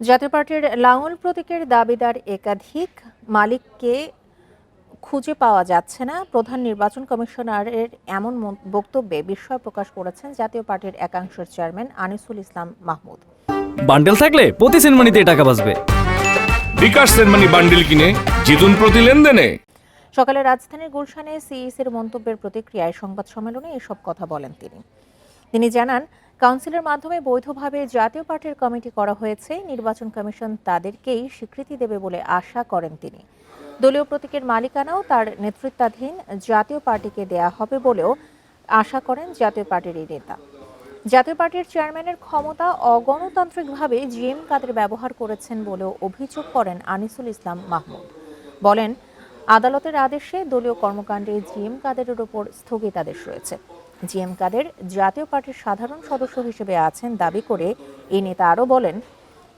জাতীয় পার্টির লাঙল প্রতীকের দাবিদার একাধিক মালিককে খুঁজে পাওয়া যাচ্ছে না। প্রধান নির্বাচন কমিশনারের এমন বক্তব্যে বিস্ময় প্রকাশ করেছেন জাতীয় পার্টির একাংশের চেয়ারম্যান আনিসুল ইসলাম মাহমুদ। বান্ডেল থাকলে প্রতি সেনমানিতে টাকা বাঁচবে। বিকাশ সেনমানি বান্ডিল কিনে জিতুন প্রতি লেনদেনে। সকালে রাজধানীর গুলশানে সিইসির মন্তব্যের প্রতিক্রিয়ায় সংবাদ সম্মেলনে এসব কথা বলেন তিনি। তিনি জানান কাউন্সিলের মাধ্যমে বৈধভাবে জাতীয় পার্টির কমিটি করা হয়েছে। নির্বাচন কমিশন তাদেরকেই স্বীকৃতি দেবে বলে আশা করেন তিনি। দলীয় প্রতীকের মালিকানাও তার নেতৃত্বাধীন জাতীয় পার্টিকে দেয়া হবে বলেও আশা করেন জাতীয় পার্টির এই নেতা। জাতীয় পার্টির চেয়ারম্যানের ক্ষমতা অগণতান্ত্রিকভাবে জিএম কাদের ব্যবহার করেছেন বলেও অভিযোগ করেন আনিসুল ইসলাম মাহমুদ। বলেন, আদালতের আদেশে দলীয় কর্মকাণ্ডে জিএম কাদেরের ওপর স্থগিতাদেশ রয়েছে। জিএম কাদের জাতীয় পার্টির সাধারণ সদস্য হিসেবে আছেন দাবি করে এই নেতা আরও বলেন,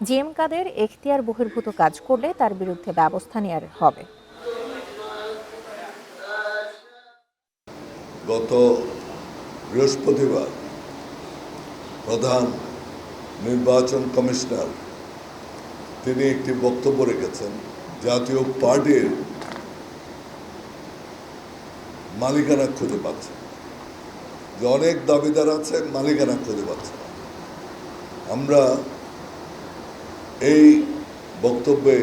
জিএম কাদের এখতিয়ার বহির্ভূত কাজ করলে তার বিরুদ্ধে ব্যবস্থা নেওয়ার হবে। গত বৃহস্পতিবার প্রধান নির্বাচন কমিশনার তিনি একটি বক্তব্য রেখেছেন, জাতীয় পার্টির মালিকানা খুঁজে পাচ্ছে যে অনেক দাবিদার আছে মালিকানা খুঁজে পাচ্ছে আমরা এই বক্তব্যে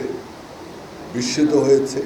বিস্মিত হয়েছে।